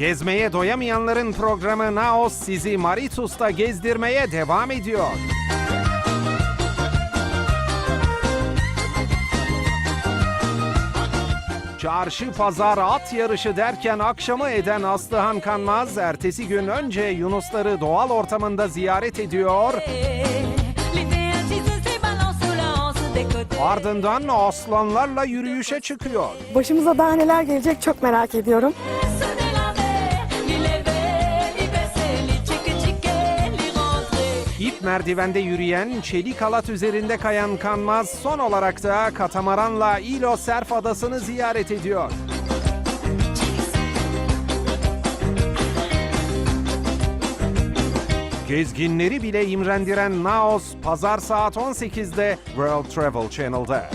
Gezmeye doyamayanların programı Naos sizi Maritus'ta gezdirmeye devam ediyor. Çarşı, pazar, at yarışı derken akşamı eden Aslıhan Kanmaz, ertesi gün önce Yunusları doğal ortamında ziyaret ediyor, ardından aslanlarla yürüyüşe çıkıyor. Başımıza daha neler gelecek çok merak ediyorum. İp merdivende yürüyen, çelik halat üzerinde kayan Kanmaz son olarak da katamaranla İlo Serf Adası'nı ziyaret ediyor. Gezginleri bile imrendiren Naos, pazar saat 18'de World Travel Channel'da.